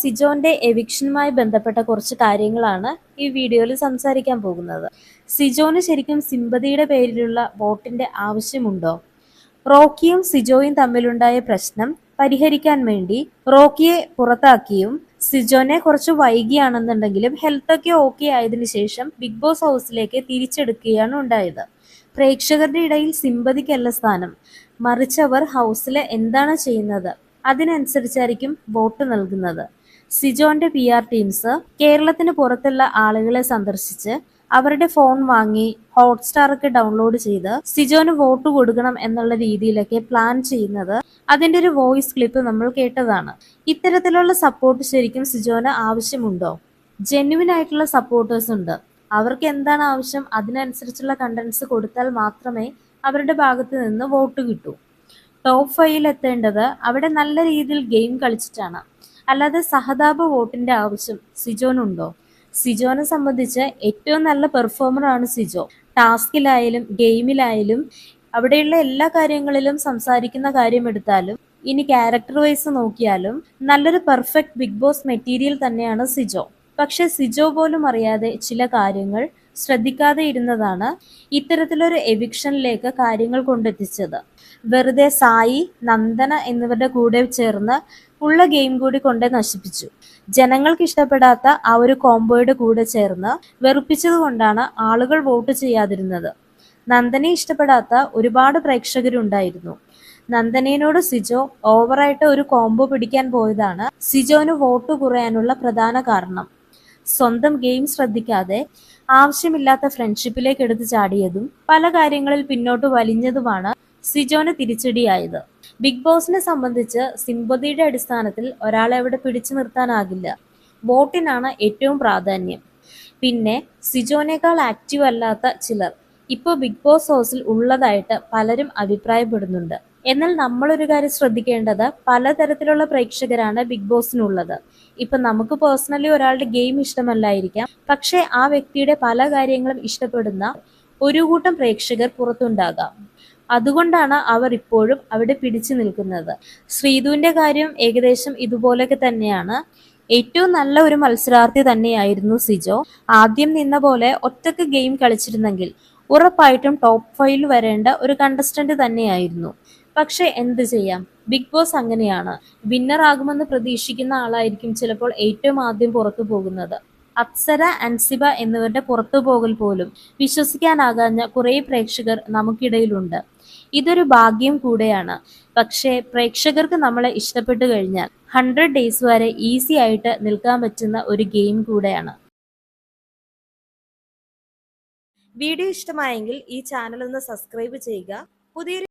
സിജോന്റെ എവിക്ഷനുമായി ബന്ധപ്പെട്ട കുറച്ച് കാര്യങ്ങളാണ് ഈ വീഡിയോയിൽ സംസാരിക്കാൻ പോകുന്നത്. സിജോന് ശരിക്കും സിമ്പതിയുടെ പേരിലുള്ള വോട്ടിന്റെ ആവശ്യമുണ്ടോ? റോക്കിയും സിജോയും തമ്മിലുണ്ടായ പ്രശ്നം പരിഹരിക്കാൻ വേണ്ടി റോക്കിയെ പുറത്താക്കിയും സിജോനെ കുറച്ച് വൈകിയാണെന്നുണ്ടെങ്കിലും ഹെൽത്ത് ഒക്കെ ഓക്കെ ആയതിനു ശേഷം ബിഗ് ബോസ് ഹൗസിലേക്ക് തിരിച്ചെടുക്കുകയാണ് ഉണ്ടായത്. പ്രേക്ഷകരുടെ ഇടയിൽ സിമ്പതിക്കല്ല സ്ഥാനം. മറിച്ച് ഹൗസിലെ എന്താണ് ചെയ്യുന്നത്? അതിനനുസരിച്ചായിരിക്കും വോട്ട് നൽകുന്നത്. സിജോന്റെ പി ആർ ടീംസ് കേരളത്തിന് പുറത്തുള്ള ആളുകളെ സന്ദർശിച്ച് അവരുടെ ഫോൺ വാങ്ങി ഹോട്ട്സ്റ്റാറൊക്കെ ഡൗൺലോഡ് ചെയ്ത് സിജോന് വോട്ട് കൊടുക്കണം എന്നുള്ള രീതിയിലൊക്കെ പ്ലാൻ ചെയ്യുന്നത് അതിന്റെ ഒരു വോയിസ് ക്ലിപ്പ് നമ്മൾ കേട്ടതാണ്. ഇത്തരത്തിലുള്ള സപ്പോർട്ട് ശരിക്കും സിജോന് ആവശ്യമുണ്ടോ? ജെന്യുവിൻ ആയിട്ടുള്ള സപ്പോർട്ടേഴ്സ് ഉണ്ട്. അവർക്ക് എന്താണ് ആവശ്യം? അതിനനുസരിച്ചുള്ള കണ്ടന്റ്സ് കൊടുത്താൽ മാത്രമേ അവരുടെ ഭാഗത്ത് നിന്ന് വോട്ട് കിട്ടൂ. ടോപ്പ് ഫൈവിൽ എത്തേണ്ടത് അവിടെ നല്ല രീതിയിൽ ഗെയിം കളിച്ചിട്ടാണ്. അല്ലാതെ സഹതാപ വോട്ടിന്റെ ആവശ്യം സിജോനുണ്ടോ? സിജോനെ സംബന്ധിച്ച് ഏറ്റവും നല്ല പെർഫോമർ ആണ് സിജോ. ടാസ്കിലായാലും ഗെയിമിലായാലും അവിടെയുള്ള എല്ലാ കാര്യങ്ങളിലും സംസാരിക്കുന്ന കാര്യം എടുത്താലും ഇനി ക്യാരക്ടർ വൈസ് നോക്കിയാലും നല്ലൊരു പെർഫെക്റ്റ് ബിഗ് ബോസ് മെറ്റീരിയൽ തന്നെയാണ് സിജോ. പക്ഷെ സിജോ പോലും അറിയാതെ ചില കാര്യങ്ങൾ ശ്രദ്ധിക്കാതെ ഇരുന്നതാണ് ഇത്തരത്തിലൊരു എവിക്ഷനിലേക്ക് കാര്യങ്ങൾ കൊണ്ടെത്തിച്ചത്. വെറുതെ സായി നന്ദന എന്നിവരുടെ കൂടെ ചേർന്ന് ഉള്ള ഗെയിം കൂടി കൊണ്ട് നശിപ്പിച്ചു. ജനങ്ങൾക്ക് ഇഷ്ടപ്പെടാത്ത ആ ഒരു കോംബോയുടെ കൂടെ ചേർന്ന് വെറുപ്പിച്ചതുകൊണ്ടാണ് ആളുകൾ വോട്ട് ചെയ്യാതിരുന്നത്. നന്ദനെ ഇഷ്ടപ്പെടാത്ത ഒരുപാട് പ്രേക്ഷകരുണ്ടായിരുന്നു. നന്ദനയോട് സിജോ ഓവറായിട്ട് ഒരു കോംബോ പിടിക്കാൻ പോയതാണ് സിജോന് വോട്ട് കുറയാനുള്ള പ്രധാന കാരണം. സ്വന്തം ഗെയിം ശ്രദ്ധിക്കാതെ ആവശ്യമില്ലാത്ത ഫ്രണ്ട്ഷിപ്പിലേക്ക് എടുത്തു ചാടിയതും പല കാര്യങ്ങളിൽ പിന്നോട്ട് വലിഞ്ഞതുമാണ് സിജോന് തിരിച്ചടിയായത്. ബിഗ് ബോസിനെ സംബന്ധിച്ച് സിമ്പതിയുടെ അടിസ്ഥാനത്തിൽ ഒരാളെ അവിടെ പിടിച്ചു നിർത്താനാകില്ല. വോട്ടിനാണ് ഏറ്റവും പ്രാധാന്യം. പിന്നെ സിജോനേക്കാൾ ആക്റ്റീവ് അല്ലാത്ത ചിലർ. ഇപ്പോൾ ബിഗ് ബോസ് ഹൗസിൽ ഉള്ളതായിട്ട് പലരും അഭിപ്രായപ്പെടുന്നുണ്ട്. എന്നാൽ നമ്മളൊരു കാര്യം ശ്രദ്ധിക്കേണ്ടത് പലതരത്തിലുള്ള പ്രേക്ഷകരാണ് ബിഗ് ബോസിനുള്ളത് ഇപ്പൊ നമുക്ക് പേഴ്സണലി ഒരാളുടെ ഗെയിം ഇഷ്ടമല്ലായിരിക്കാം. പക്ഷേ ആ വ്യക്തിയുടെ പല കാര്യങ്ങളും ഇഷ്ടപ്പെടുന്ന ഒരു കൂട്ടം പ്രേക്ഷകർ പുറത്തുണ്ടാകാം. അതുകൊണ്ടാണ് അവർ ഇപ്പോഴും അവിടെ പിടിച്ചു നിൽക്കുന്നത്. ശ്രീധുവിന്റെ കാര്യം ഏകദേശം ഇതുപോലൊക്കെ തന്നെയാണ്. ഏറ്റവും നല്ല ഒരു മത്സരാർത്ഥി തന്നെയായിരുന്നു സിജോ. ആദ്യം നിന്ന പോലെ ഒറ്റയ്ക്ക് ഗെയിം കളിച്ചിരുന്നെങ്കിൽ ഉറപ്പായിട്ടും ടോപ്പ് ഫൈവിൽ വരേണ്ട ഒരു കണ്ടസ്റ്റന്റ് തന്നെയായിരുന്നു. പക്ഷെ എന്ത് ചെയ്യാം? ബിഗ് ബോസ് അങ്ങനെയാണ്. വിന്നർ ആകുമെന്ന് പ്രതീക്ഷിക്കുന്ന ആളായിരിക്കും ചിലപ്പോൾ ഏറ്റവും ആദ്യം പുറത്തു പോകുന്നത്. അപ്സര അൻസിബ എന്നിവരുടെ പുറത്തു പോകൽ പോലും വിശ്വസിക്കാനാകാഞ്ഞ കുറേ പ്രേക്ഷകർ നമുക്കിടയിലുണ്ട്. ഇതൊരു ഭാഗ്യം കൂടെയാണ്. പക്ഷേ പ്രേക്ഷകർക്ക് നമ്മളെ ഇഷ്ടപ്പെട്ടു കഴിഞ്ഞാൽ ഹൺഡ്രഡ് ഡേയ്സ് വരെ ഈസി ആയിട്ട് നിൽക്കാൻ പറ്റുന്ന ഒരു ഗെയിം കൂടെയാണ്. വീഡിയോ ഇഷ്ടമായെങ്കിൽ ഈ ചാനൽ ഒന്ന് സബ്സ്ക്രൈബ് ചെയ്യുക. പുതിയൊരു